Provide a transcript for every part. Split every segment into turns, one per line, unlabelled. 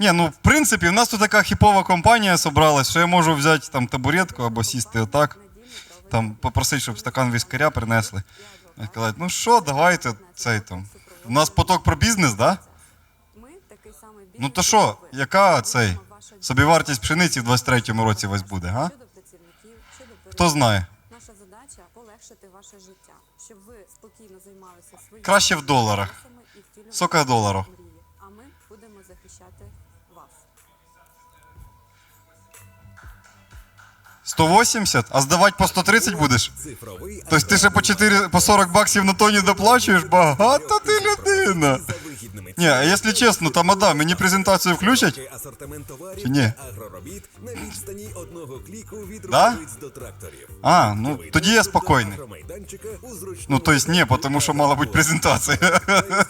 Ні, ну в принципі, в нас тут така хіпова компанія зібралась, що я можу взяти там табуретку або сісти отак, там попросити, щоб стакан віскаря принесли. І сказати, ну що, давайте цей там. У нас поток про бізнес, да? Ну то що, яка цей собівартість пшениці в 23-му році у вас буде, га? Хто знає?
Наша задача полегшити ваше життя, щоб ви спокійно займалися своїми
Краще в доларах. Сока доларів.
А ми будемо захищати вас.
180, а здавати по 130 будеш?
Цифровий
Тобто ти ще по 4, по 40 баксів на тоні доплачуєш? Багата ти людина.
вигідними
Ні, а якщо чесно, тамада, мені презентацію включать?
асортимент товарів
Чи ні?
та агроробіт на відстані одного кліку від
Да?
рукавиць до тракторів.
А, ну тоді я спокійний.
Агромайданчика у зручному
Ну, то есть ні,
місці
тому що мала бути презентація.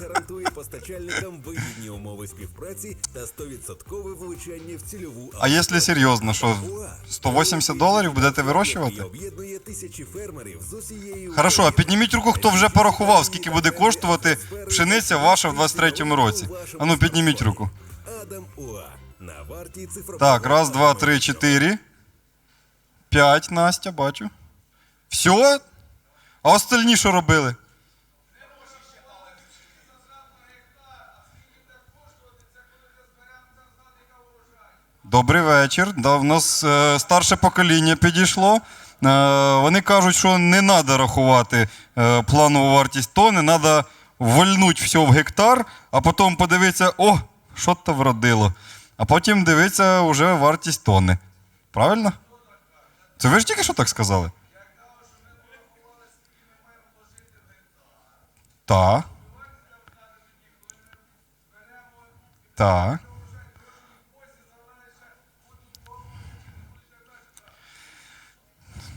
Гарантує постачальникам вигідні умови співпраці та 100% влучання в цільову
А якщо серйозно, що 180 доларів будете вирощувати?
об'єднує тисячі фермерів з усієї
Хорошо, а підніміть руку, хто вже порахував, скільки буде коштувати пшениця ваша в 23-му році. А ну підніміть руку.
Адам Уа на варті цифрового
Так, раз, два, три, чотири. П'ять, Настя, бачу. Все? А остальні що робили? Добрий вечір. Да, нас е, старше покоління підійшло. Е, вони кажуть, що не треба рахувати е, планову вартість тони, треба вольнути все в гектар, а потім подивитися, о, що то вродило. А потім дивитися вже вартість тони. Правильно? Це ви ж тільки що так сказали? Так. Так.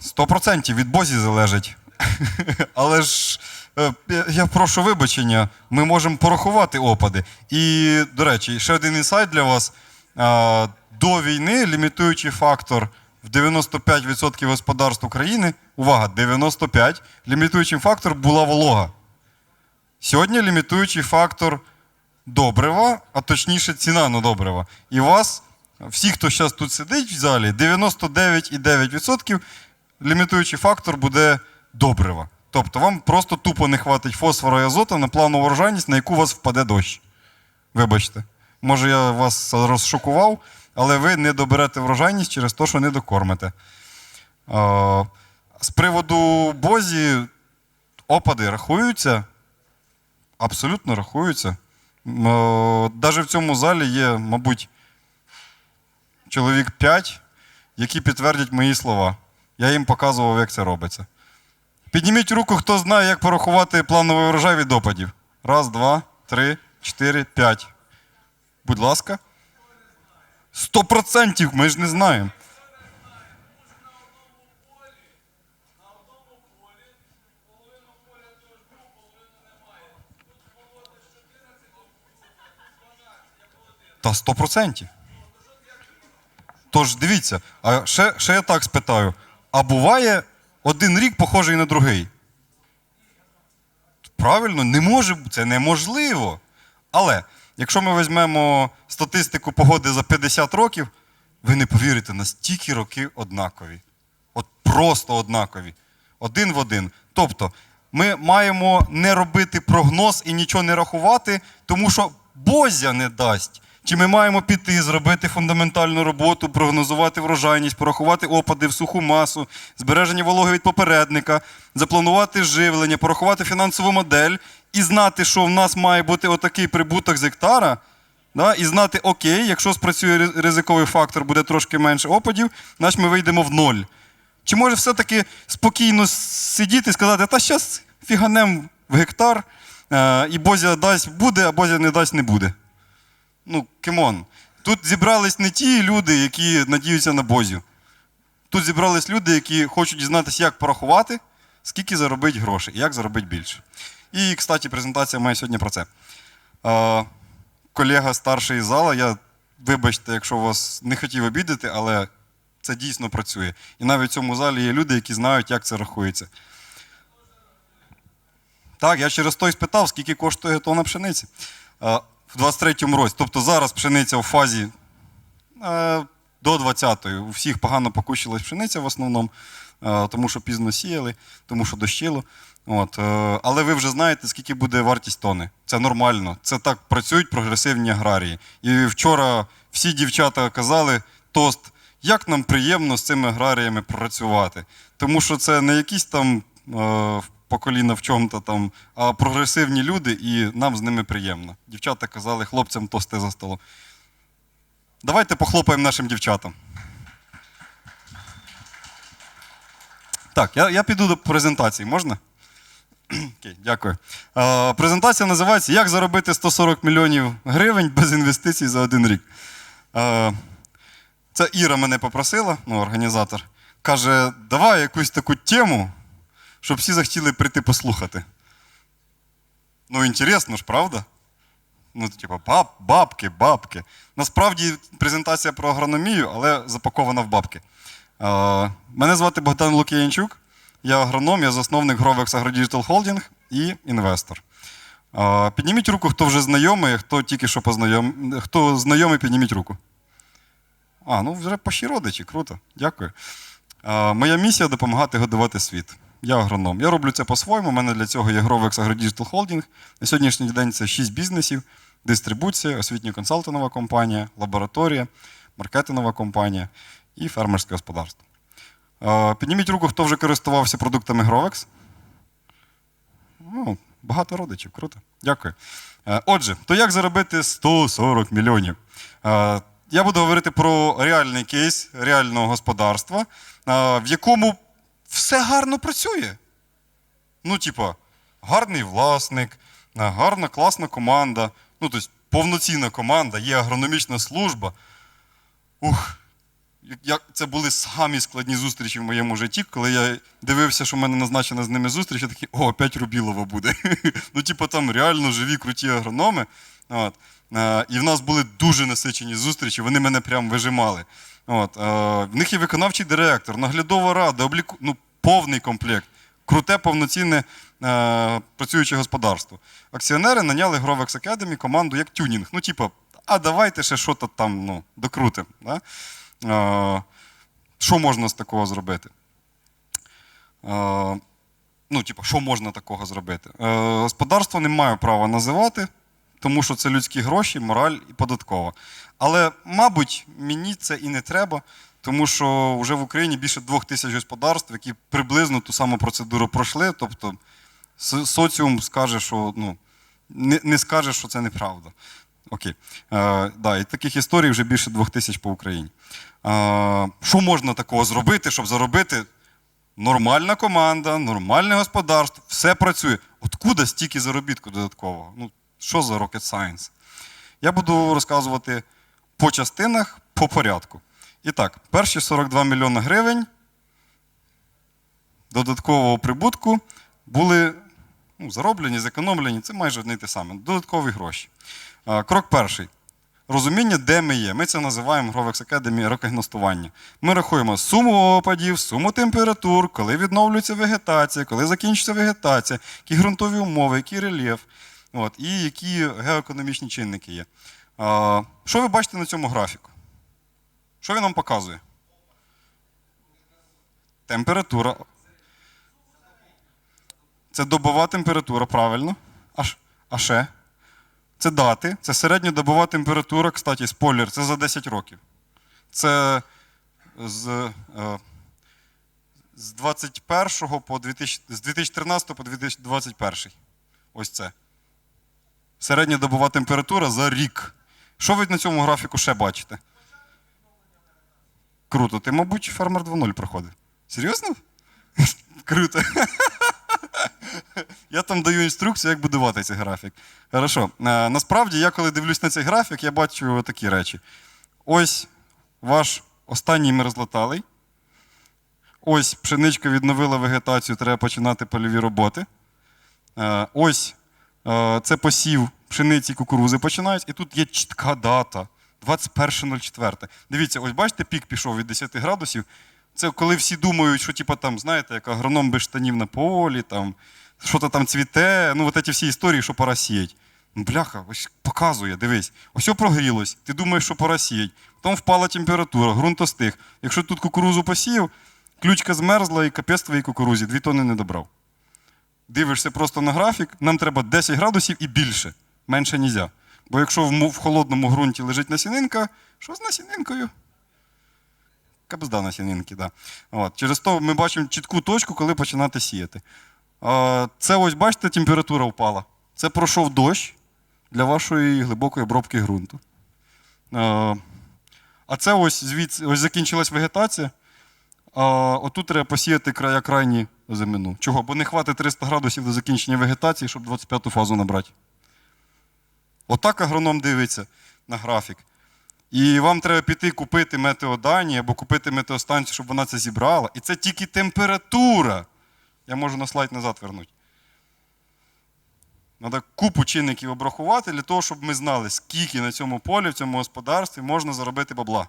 Сто процентів від Бозі залежить. Але ж е, я прошу вибачення, ми можемо порахувати опади. І, до речі, ще один інсайт для вас. До війни лімітуючий фактор в 95% господарств України, увага, 95, лімітуючим фактор була волога. Сьогодні лімітуючий фактор добрива, а точніше ціна на добрива. І вас, всі, хто зараз тут сидить в залі, 99,9% лімітуючий фактор буде добрива. Тобто вам просто тупо не хватить фосфору і азоту на планову врожайність, на яку у вас впаде дощ. Вибачте. Може, я вас розшокував, але ви не доберете врожайність через те, що не докормите. З приводу Бозі опади рахуються. Абсолютно рахуються. Навіть в цьому залі є, мабуть, чоловік 5, які підтвердять мої слова. Я їм показував, як це робиться. Підніміть руку, хто знає, як порахувати плановий врожай від опадів. Раз, два, три, чотири, п'ять. Будь ласка. Сто процентів ми ж не знаємо. Та сто процентів. Тож дивіться, а ще, ще я так спитаю: а буває один рік похожий на другий? Правильно, не може це неможливо. Але якщо ми візьмемо статистику погоди за 50 років, ви не повірите, настільки роки однакові. От просто однакові. Один в один. Тобто, ми маємо не робити прогноз і нічого не рахувати, тому що Бозя не дасть. Чи ми маємо піти, зробити фундаментальну роботу, прогнозувати врожайність, порахувати опади в суху масу, збереження вологи від попередника, запланувати живлення, порахувати фінансову модель і знати, що в нас має бути отакий прибуток з гектара, да, і знати, окей, якщо спрацює ризиковий фактор, буде трошки менше опадів, значить ми вийдемо в ноль. Чи може все-таки спокійно сидіти і сказати, та зараз фіганем в гектар, е, і Бозя дасть буде, а Бозя не дасть не буде. Ну, кемон. Тут зібрались не ті люди, які надіються на Бозю. Тут зібрались люди, які хочуть дізнатися, як порахувати, скільки заробити грошей як заробити більше. І, кстати, презентація має сьогодні про це. Колега старший зала, я вибачте, якщо вас не хотів обідати, але це дійсно працює. І навіть в цьому залі є люди, які знають, як це рахується. Так, я через той спитав, скільки коштує тонна пшениці. В 23-му році. Тобто зараз пшениця у фазі е, до 20-ї. У всіх погано покущилась пшениця в основному, е, тому що пізно сіяли, тому що дощило. От, е, але ви вже знаєте, скільки буде вартість тони. Це нормально. Це так працюють прогресивні аграрії. І вчора всі дівчата казали тост, як нам приємно з цими аграріями працювати. Тому що це не якісь там е, по коліна в чому-то там, а прогресивні люди, і нам з ними приємно. Дівчата казали хлопцям тости за столом. Давайте похлопаємо нашим дівчатам. Так, я, я піду до презентації, можна? Окей, дякую. Е, презентація називається Як заробити 140 мільйонів гривень без інвестицій за один рік. Е, це Іра мене попросила, ну, організатор. Каже, давай якусь таку тему, щоб всі захотіли прийти послухати. Ну, інтересно ж, правда? Ну, типу, баб, бабки, бабки. Насправді презентація про агрономію, але запакована в бабки. Е, мене звати Богдан Лук'янчук. Я агроном, я засновник Grovex AgroDigital Holding і інвестор. Е, підніміть руку, хто вже знайомий, хто тільки що познайом... Хто знайомий, підніміть руку. А, ну вже поші родичі, круто. Дякую. Е, моя місія допомагати годувати світ. Я агроном. Я роблю це по-своєму. У мене для цього є Grovex AgroDigital Holding. На сьогоднішній день це 6 бізнесів: дистрибуція, освітньо-консалтингова компанія, лабораторія, маркетингова компанія і фермерське господарство. Підніміть руку, хто вже користувався продуктами Grovex. Ну, багато родичів, круто. Дякую. Отже, то як заробити 140 мільйонів? Я буду говорити про реальний кейс реального господарства, в якому все гарно працює. Ну, типа, гарний власник, е, гарна, класна команда, ну, тобто повноцінна команда, є агрономічна служба. Ух, як це були самі складні зустрічі в моєму житті, коли я дивився, що в мене назначена з ними зустріч, я такий, о, опять Рубілова буде. ну, типу, там реально живі, круті агрономи. Е, І в нас були дуже насичені зустрічі, вони мене прям вижимали. От. е, В них є виконавчий директор, наглядова рада, обліку... ну, повний комплект. Круте, повноцінне е, працююче господарство. Акціонери наняли Grovex Academy команду як тюнінг. Ну, типу, а давайте ще що-то там ну, докрутимо. Да? Е, що можна з такого зробити? Е, ну, типу, що можна такого зробити? Е, господарство не маю права називати, тому що це людські гроші, мораль і податкова. Але, мабуть, мені це і не треба, тому що вже в Україні більше двох тисяч господарств, які приблизно ту саму процедуру пройшли. Тобто соціум скаже, що ну, не, не скаже, що це неправда. Окей. Е, да, і таких історій вже більше двох тисяч по Україні. Е, що можна такого зробити, щоб заробити? Нормальна команда, нормальне господарство, все працює. Откуда стільки заробітку додаткового? Ну, що за rocket science? Я буду розказувати по частинах, по порядку. І так, перші 42 мільйони гривень додаткового прибутку були ну, зароблені, зекономлені. Це майже одне й те саме. Додаткові гроші. Крок перший. Розуміння, де ми є. Ми це називаємо Grovex Academy рекогностування. Ми рахуємо суму опадів, суму температур, коли відновлюється вегетація, коли закінчиться вегетація, які ґрунтові умови, який рельєф, от, і які геоекономічні чинники є. А, Що ви бачите на цьому графіку? Що він нам показує? Температура. Це добова температура, правильно. А, а ще? Це дати, це середньодобова температура, кстати, спойлер, це за 10 років. Це з, е, з 21 по 2000, з 2013 по 2021. Ось це. Середньодобова температура за рік. Що ви на цьому графіку ще бачите? Круто. Ти, мабуть, фермер 2.0 проходив. Серйозно? Круто. Я там даю інструкцію, як будувати цей графік. Хорошо. Е, насправді, я коли дивлюсь на цей графік, я бачу такі речі. Ось ваш останній мерзлоталий. Ось пшеничка відновила вегетацію, треба починати польові роботи. Е, ось це посів пшениці кукурузи починають. І тут є чітка дата. 21.04. Дивіться, ось бачите, пік пішов від 10 градусів. Це коли всі думають, що типу, там, знаєте, як агроном без штанів на полі, там, що-то там цвіте, ну, от ці всі історії, що пора сіять. Ну, Бляха, ось показує, дивись. Ось о прогрілось, ти думаєш, що пора сіять. Потім впала температура, ґрунт остиг. Якщо тут кукурузу посіяв, ключка змерзла і капець твоїй кукурузі, дві тони не добрав. Дивишся просто на графік, нам треба 10 градусів і більше. Менше нельзя. Бо якщо в, холодному ґрунті лежить насінинка, що з насінинкою? Кабзда насінинки, да. От. Через то ми бачимо чітку точку, коли починати сіяти. Це ось, бачите, температура впала. Це пройшов дощ для вашої глибокої обробки ґрунту. А, А це ось звідси ось закінчилась вегетація. Отут треба посіяти края крайні озимину. Чого? Бо не хватить 300 градусів до закінчення вегетації, щоб 25-ту фазу набрати. Отак агроном дивиться на графік. І вам треба піти купити метеодані або купити метеостанцію, щоб вона це зібрала. І це тільки температура. Я можу на слайд назад вернути. Треба купу чинників обрахувати для того, щоб ми знали, скільки на цьому полі, в цьому господарстві можна заробити бабла.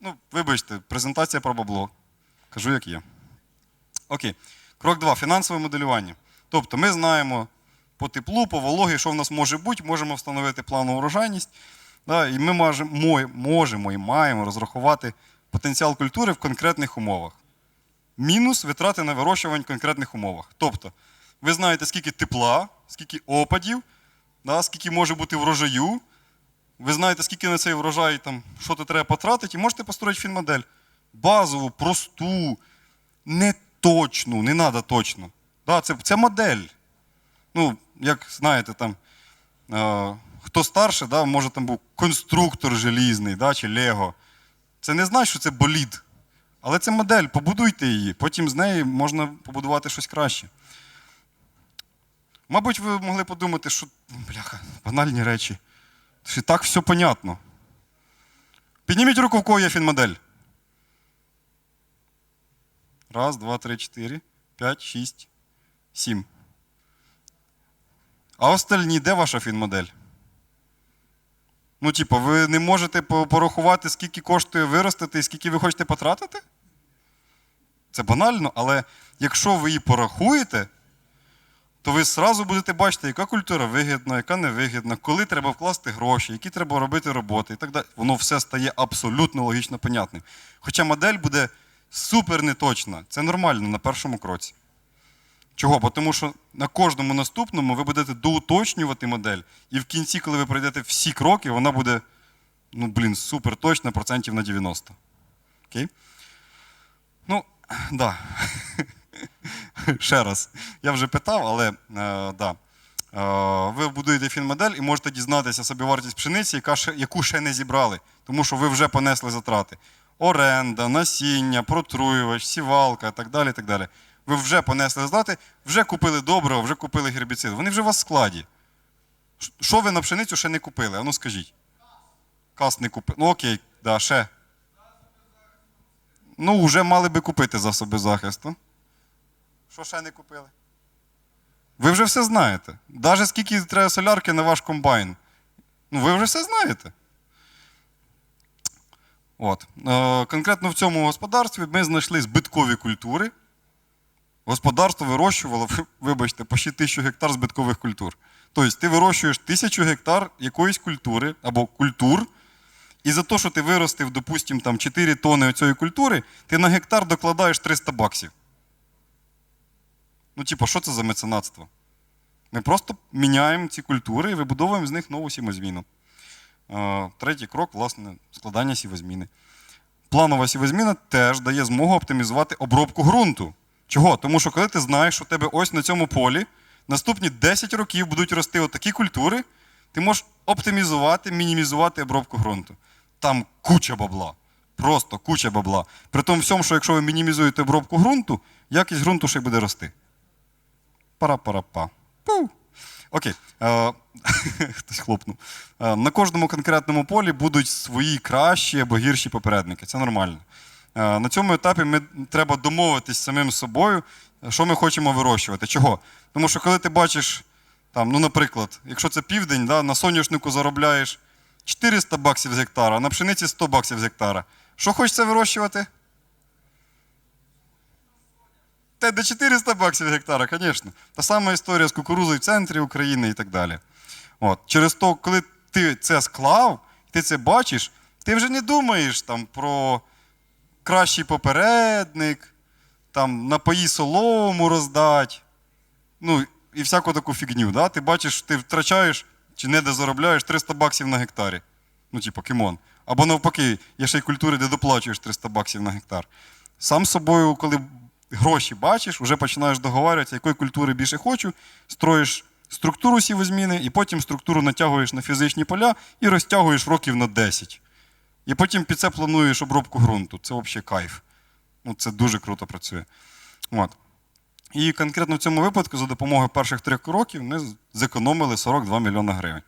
Ну, вибачте, презентація про бабло. Кажу, як є. Окей. Крок 2. Фінансове моделювання. Тобто ми знаємо по теплу, по вологі, що в нас може бути, можемо встановити планову урожайність. Да, і ми можемо і маємо розрахувати потенціал культури в конкретних умовах. Мінус витрати на вирощування в конкретних умовах. Тобто, ви знаєте, скільки тепла, скільки опадів, да, скільки може бути врожаю. Ви знаєте, скільки на цей врожай там, що то треба потратити, і можете построїти фінмодель. Базову, просту, не точну, не треба точно. Да, це, це модель. Ну, як знаєте, там, е, хто старше, да, може там був конструктор желізний да, чи Лего. Це не значить, що це болід. Але це модель, побудуйте її, потім з неї можна побудувати щось краще. Мабуть, ви могли подумати, що бляха, банальні речі. Що так все понятно. Підніміть руку, в кого є фінмодель. Раз, два, три, чотири, п'ять, шість, сім. А остальні, де ваша фінмодель? Ну, типу, ви не можете порахувати, скільки коштує виростити і скільки ви хочете потратити? Це банально, але якщо ви її порахуєте, то ви зразу будете бачити, яка культура вигідна, яка невигідна, коли треба вкласти гроші, які треба робити роботи і так далі. Воно все стає абсолютно логічно понятним. Хоча модель буде супер неточна. Це нормально на першому кроці. Чого? Бо тому що на кожному наступному ви будете доуточнювати модель, і в кінці, коли ви пройдете всі кроки, вона буде, ну, блін, супер точна, процентів на 90. Окей? Ну, да. Ще раз. Я вже питав, але е, да. Е, ви будуєте фінмодель і можете дізнатися собівартість пшениці, яка ще, яку ще не зібрали, тому що ви вже понесли затрати. Оренда, насіння, протруювач, сівалка так далі. так далі. Ви вже понесли затрати, вже купили добриво, вже купили гербіцид. Вони вже у вас в складі. Що ви на пшеницю ще не купили? А ну скажіть. Кас не купили. Ну окей, да, ще. Ну, вже мали би купити засоби захисту. Що ще не купили? Ви вже все знаєте. Навіть скільки треба солярки на ваш комбайн. Ну, ви вже все знаєте. От. Е, конкретно в цьому господарстві ми знайшли збиткові культури. Господарство вирощувало, вибачте, почти тисячу гектар збиткових культур. Тобто ти вирощуєш тисячу гектар якоїсь культури або культур, і за те, що ти виростив, допустимо, там 4 тони цієї культури, ти на гектар докладаєш 300 баксів. Ну, типу, що це за меценатство? Ми просто міняємо ці культури і вибудовуємо з них нову сівозміну. Е, Третій крок, власне, складання сівозміни. Планова сівозміна теж дає змогу оптимізувати обробку ґрунту. Чого? Тому що коли ти знаєш, що у тебе ось на цьому полі наступні 10 років будуть рости отакі культури, ти можеш оптимізувати, мінімізувати обробку ґрунту. Там куча бабла. Просто куча бабла. При тому всьому, що якщо ви мінімізуєте обробку ґрунту, якість ґрунту ще й буде рости. Пара-пара-па. Пу. Окей. Е, Хтось хлопнув. Е, На кожному конкретному полі будуть свої кращі або гірші попередники. Це нормально. Е, На цьому етапі ми треба домовитись самим собою, що ми хочемо вирощувати. Чого? Тому що коли ти бачиш, там, ну, наприклад, якщо це південь, да, на соняшнику заробляєш 400 баксів з гектара, а на пшениці 100 баксів з гектара. Що хочеться вирощувати? Те до 400 баксів гектара, звісно. Та сама історія з кукурузою в центрі України і так далі. От. Через то, коли ти це склав, ти це бачиш, ти вже не думаєш там про кращий попередник, там напої солому роздать, ну і всяку таку фігню. Да? Ти бачиш, ти втрачаєш чи не заробляєш 300 баксів на гектарі. Ну, типу, кімон. Або навпаки, є ще й культури, де доплачуєш 300 баксів на гектар. Сам собою, коли гроші бачиш, вже починаєш договарюватися, якої культури більше хочу, строїш структуру сівозміни, і потім структуру натягуєш на фізичні поля і розтягуєш років на 10. І потім під це плануєш обробку ґрунту. Це взагалі кайф. Ну, це дуже круто працює. От. І конкретно в цьому випадку, за допомогою перших трьох років, ми зекономили 42 мільйони гривень.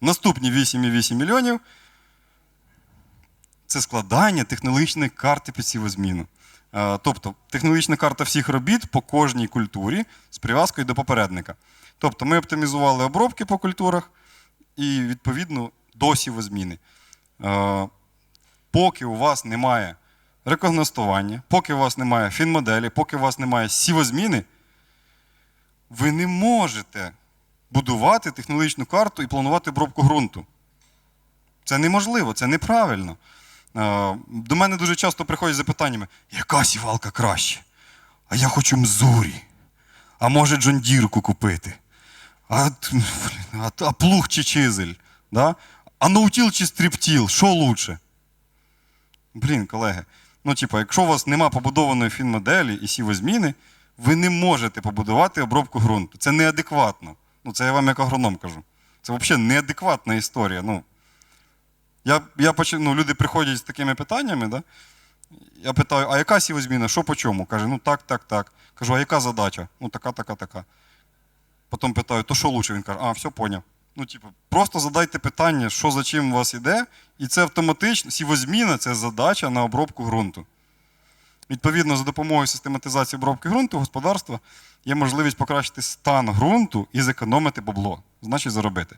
Наступні 8,8 мільйонів це складання технологічної карти під сівозміну. Е, Тобто технологічна карта всіх робіт по кожній культурі з прив'язкою до попередника. Тобто ми оптимізували обробки по культурах і, відповідно, до сівозміни. Е, Поки у вас немає рекогностування, поки у вас немає фінмоделі, поки у вас немає сівозміни, ви не можете будувати технологічну карту і планувати обробку ґрунту. Це неможливо, це неправильно. Е, До мене дуже часто приходять запитаннями, яка сівалка краще? А я хочу мзурі. А може джондірку купити? А, а, а плуг чи чизель? Да? А наутіл чи стріптіл? Що лучше? Блін, колеги. Ну, типа, якщо у вас нема побудованої фінмоделі і сівозміни, ви не можете побудувати обробку ґрунту. Це неадекватно. Ну, це я вам як агроном кажу. Це взагалі неадекватна історія. Ну, я, я ну, люди приходять з такими питаннями, да? я питаю, а яка сівозміна, що по чому? Каже, ну так, так, так. Кажу, а яка задача? Ну, така, така, така. Потім питаю, то що лучше? Він каже, а, все поняв. Ну, типу, просто задайте питання, що за чим у вас іде, і це автоматично, сівозміна це задача на обробку ґрунту. Відповідно, за допомогою систематизації обробки ґрунту господарства є можливість покращити стан ґрунту і зекономити бабло, значить заробити.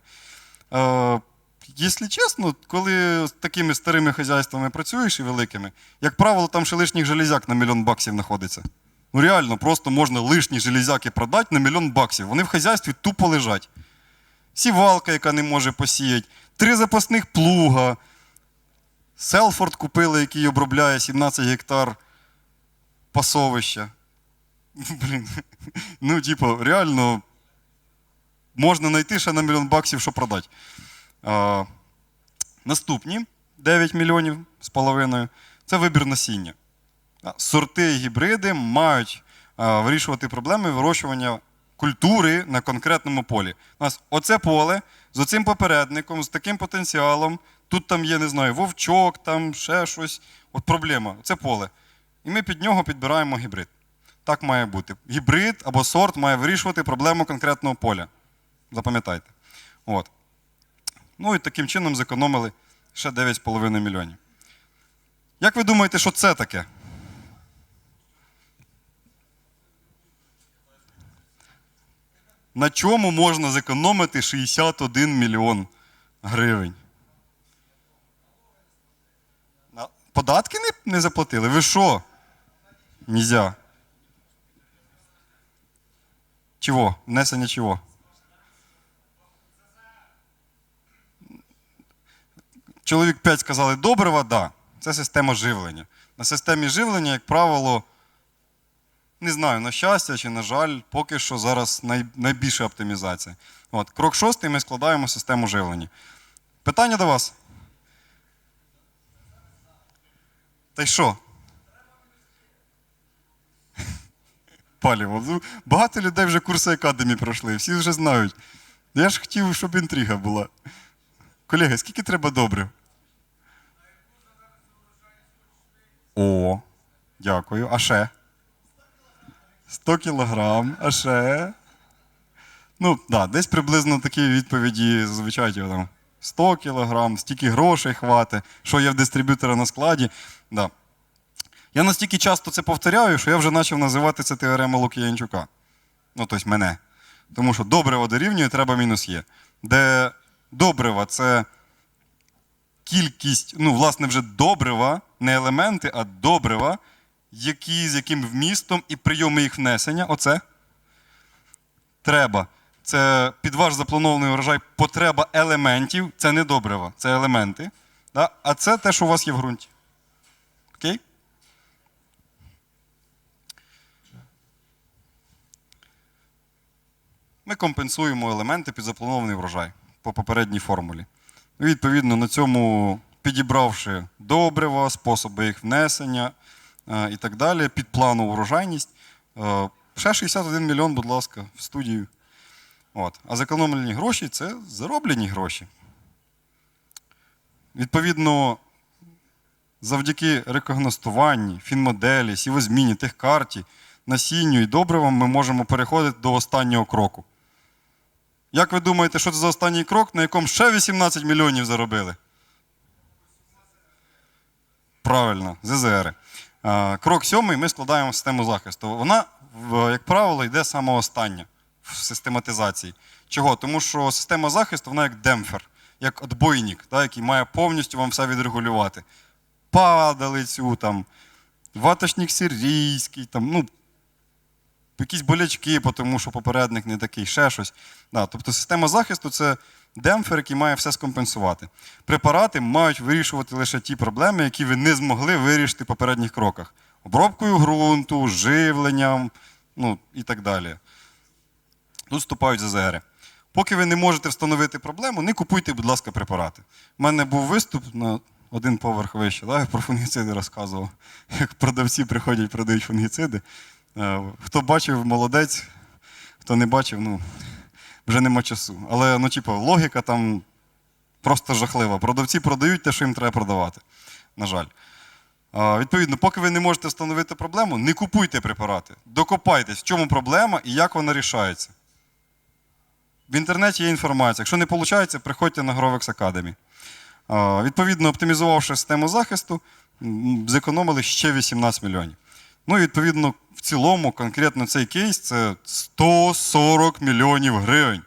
Якщо чесно, коли з такими старими хазяйствами працюєш і великими, як правило, там ще лишніх железяк на мільйон баксів знаходиться. Ну реально, просто можна лишні железяки продати на мільйон баксів. Вони в хазяйстві тупо лежать. Сівалка, яка не може посіяти, три запасних плуга. Селфорд купили, який обробляє 17 гектар пасовища. Блін. Ну, типу, реально можна знайти ще на мільйон баксів, що продати. Наступні 9 мільйонів з половиною це вибір насіння. Сорти і гібриди мають вирішувати проблеми вирощування культури на конкретному полі. У нас оце поле з оцим попередником, з таким потенціалом. Тут там є, не знаю, вовчок, там ще щось. От проблема. Це поле. І ми під нього підбираємо гібрид. Так має бути. Гібрид або сорт має вирішувати проблему конкретного поля. Запам'ятайте. От. Ну і таким чином зекономили ще 9,5 мільйонів. Як ви думаєте, що це таке? На чому можна зекономити 61 мільйон гривень? Податки не, заплатили? Ви що? Нельзя. Чого? Внесення чого? Чоловік 5 сказали добрива, да. Це система живлення. На системі живлення, як правило, не знаю, на щастя чи на жаль, поки що зараз най, найбільша оптимізація. От, крок шостий ми складаємо систему живлення. Питання до вас. Та й що? Паліво. Ну, багато людей вже курси академії пройшли, всі вже знають. Я ж хотів, щоб інтрига була. Колеги, скільки треба добрив? О, дякую. А ще? 100 кілограм, а ще. Ну, так, да, десь приблизно такі відповіді зазвичай типу, там 100 кілограм, стільки грошей хватить, що є в дистриб'ютора на складі. Да. Я настільки часто це повторяю, що я вже почав називати це теорема Лук'янчука. Ну, тобто мене. Тому що добрива дорівнює, треба мінус є. Де добрива це кількість, ну, власне, вже добрива, не елементи, а добрива, які, з яким вмістом і прийоми їх внесення. Оце треба. це під ваш запланований урожай потреба елементів, це не добрива, це елементи. Да? А це те, що у вас є в ґрунті. Окей? Ми компенсуємо елементи під запланований врожай по попередній формулі. Ну, Відповідно, на цьому підібравши добрива, способи їх внесення е, і так далі, під плану врожайність. е, Ще 61 мільйон, будь ласка, в студію. От. А зекономлені гроші це зароблені гроші. Відповідно, завдяки рекогностуванні, фінмоделі, сівозміні, техкарті, насінню і добривам ми можемо переходити до останнього кроку. Як ви думаєте, що це за останній крок, на якому ще 18 мільйонів заробили? Правильно, ЗЗР. Е, Крок сьомий ми складаємо систему захисту. Вона, як правило, йде саме остання в систематизації. Чого? Тому що система захисту вона як демпфер, як отбойник, да, який має повністю вам все відрегулювати. Падалицю, там, ваточник сирійський, там, ну, якісь болячки, тому що попередник не такий, ще щось. Да, тобто система захисту це демпфер, який має все скомпенсувати. Препарати мають вирішувати лише ті проблеми, які ви не змогли вирішити в попередніх кроках. Обробкою ґрунту, живленням ну, і так далі. Тут вступають ЗЗРи. Поки ви не можете встановити проблему, не купуйте, будь ласка, препарати. У мене був виступ на один поверх вище, да, я про фунгіциди розказував. Як продавці приходять, продають фунгіциди. Е, Хто бачив, молодець, хто не бачив, ну, вже нема часу. Але ну, типу, логіка там просто жахлива. Продавці продають те, що їм треба продавати. На жаль. Відповідно, поки ви не можете встановити проблему, не купуйте препарати. Докопайтесь, в чому проблема і як вона рішається. В інтернеті є інформація. Якщо не виходить, приходьте на Grovex Academy. Відповідно, оптимізувавши систему захисту, зекономили ще 18 мільйонів. Ну відповідно, в цілому, конкретно цей кейс це 140 мільйонів гривень.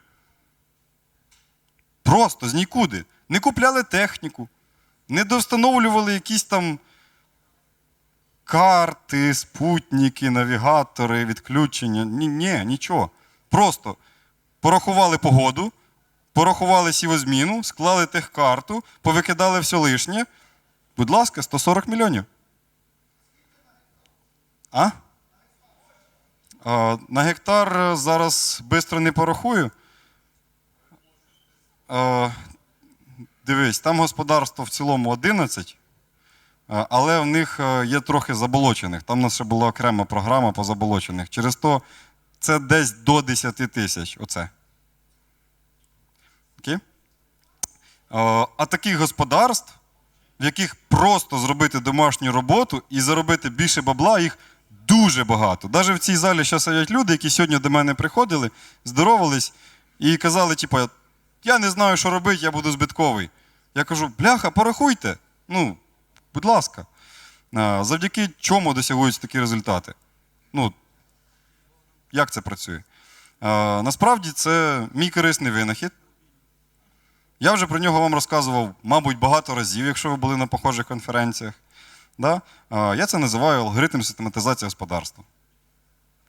Просто з нікуди. Не купляли техніку, не довстановлювали якісь там карти, спутники, навігатори, відключення. Ні, ні, нічого. Просто порахували погоду, порахували сівозміну, склали техкарту, повикидали все лишнє. Будь ласка, 140 мільйонів. А? На гектар е, зараз швидко не порахую. Дивись, там господарство в цілому 11, але в них е, є трохи заболочених. Там у нас ще була окрема програма по заболочених. Через то це десь до 10 тисяч. Оце. Окей? А таких господарств, в яких просто зробити домашню роботу і заробити більше бабла, їх дуже багато. Навіть в цій залі ще сидять люди, які сьогодні до мене приходили, здоровались і казали, типу, я не знаю, що робити, я буду збитковий. Я кажу, бляха, порахуйте. Ну, будь ласка. Завдяки чому досягуються такі результати? Ну, як це працює? Насправді це мій корисний винахід. Я вже про нього вам розказував, мабуть, багато разів, якщо ви були на похожих конференціях. Да? Я це називаю алгоритм систематизації господарства.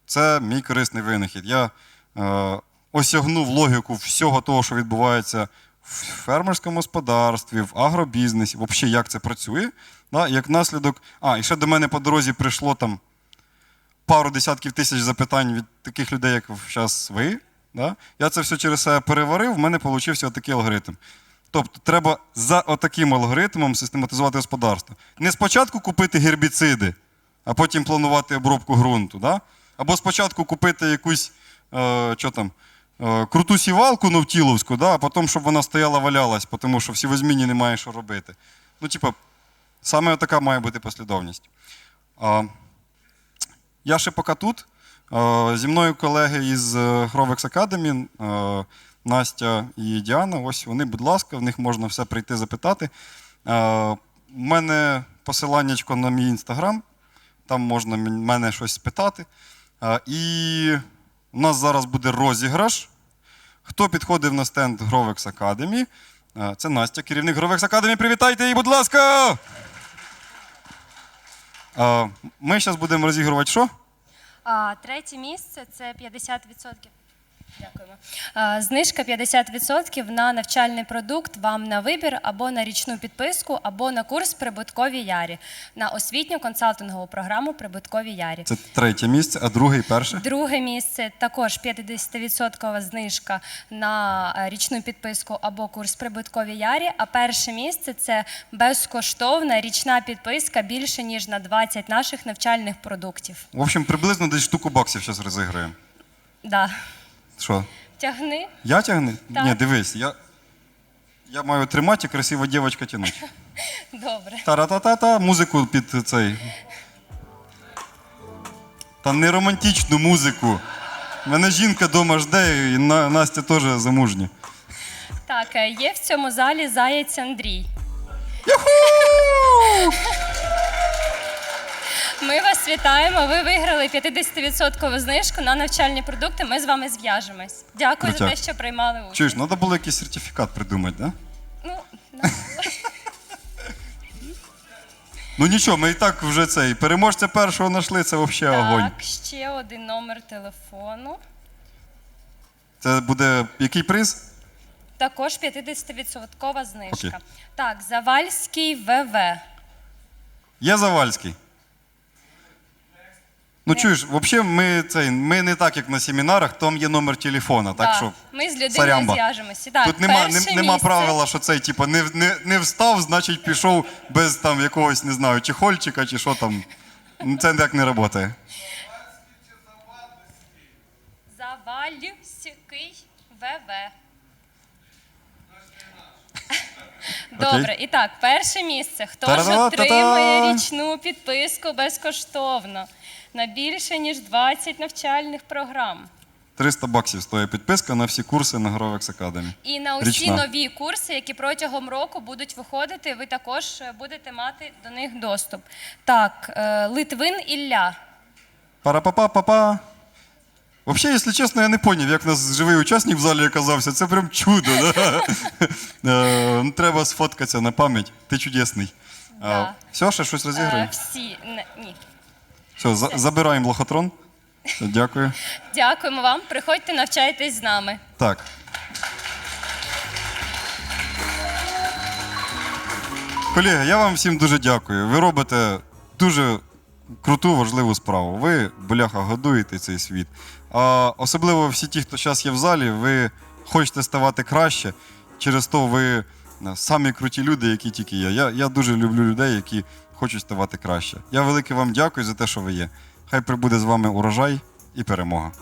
Це мій корисний винахід. Я е, осягнув логіку всього того, що відбувається в фермерському господарстві, в агробізнесі, взагалі, як це працює. Да? Як наслідок. А, і ще до мене по дорозі прийшло там пару десятків тисяч запитань від таких людей, як зараз ви. Да? Я це все через себе переварив, в мене вийшов отакий алгоритм. Тобто треба за отаким алгоритмом систематизувати господарство. Не спочатку купити гербіциди, а потім планувати обробку ґрунту. Да? Або спочатку купити якусь е, що там, е, круту сівалку новтіловську, да? а потім, щоб вона стояла, валялась, тому що в сівозміні немає що робити. Ну, типа, саме така має бути послідовність. А, я ще поки тут. Е, Зі мною колеги із е, Grovex Academy, е, Настя і Діана. Ось вони, будь ласка, в них можна все прийти запитати. У мене посиланнячко на мій інстаграм, там можна мене щось спитати. Е, І у нас зараз буде розіграш. Хто підходив на стенд Grovex Academy? Е, Це Настя, керівник Grovex Academy. Привітайте її, будь ласка! Е, Ми зараз будемо розігрувати що?
Третє місце це 50%. Дякуємо. Знижка 50% на навчальний продукт вам на вибір або на річну підписку, або на курс Прибуткові Ярі на освітню консалтингову програму Прибуткові Ярі.
Це третє місце, а друге і перше.
Друге місце також 50% знижка на е, річну підписку або курс Прибуткові Ярі. А перше місце це безкоштовна річна підписка більше ніж на 20 наших навчальних продуктів.
В общем, приблизно десь штуку баксів зараз розіграємо.
Да.
Що?
Тягни.
Я тягни?
Так.
Ні, дивись, я, я маю тримати, і красива дівчинка тянуть.
Добре.
Та-ра-та-та-та, музику під цей. Та не романтичну музику. Мене жінка вдома жде, і Настя теж замужня.
Так, е, є в цьому залі заєць Андрій. Ми вас вітаємо. Ви виграли 50% знижку на навчальні продукти. Ми з вами зв'яжемось. Дякую за
Крутяк.
те, що приймали участь.
Чуєш, треба було якийсь сертифікат придумати, да?
Ну.
Ну нічого, ми і так вже цей переможця першого знайшли, це взагалі огонь.
так, ще один номер телефону.
Це буде який приз?
Також 50% знижка.
Окей.
Так, Завальський ВВ.
Є Завальський. Ну чуєш, взагалі ми, цей, ми не так, як на семінарах, там є номер телефона. Так що
Ми з людиною
сорямба.
зв'яжемося. Так,
Тут нема,
перше
не, нема
місце.
правила, що цей, типу, не, не, не встав, значить пішов без там якогось, не знаю, чехольчика чи що там. Ну, Це так не працює.
Завальський ВВ. Добре, і так, перше місце. Хто ж
Та-да-да-та-та!
отримує річну підписку безкоштовно на більше ніж 20 навчальних програм?
300 баксів стоїть підписка на всі курси на Grovex Academy.
І на усі
Річна.
нові курси, які протягом року будуть виходити, ви також е, будете мати до них доступ. Так, е, Литвин Ілля.
Пара-па-па-па-па. Взагалі, якщо чесно, я не зрозумів, як у нас живий учасник в залі оказався. Це прям чудо. Да? Е, ну, Треба сфоткатися на пам'ять. Ти чудесний.
Да.
Все, ще щось
Е, всі ні.
Все, за- забираємо лохотрон. Дякую.
Дякуємо вам. Приходьте, навчайтесь з нами.
Так. Колеги, я вам всім дуже дякую. Ви робите дуже круту, важливу справу. Ви, бляха, годуєте цей світ. А особливо всі ті, хто зараз є в залі, ви хочете ставати краще. Через то ви е, самі круті люди, які тільки є. Я, я дуже люблю людей, які хочуть ставати краще. Я велике вам дякую за те, що ви є. Хай прибуде з вами урожай і перемога.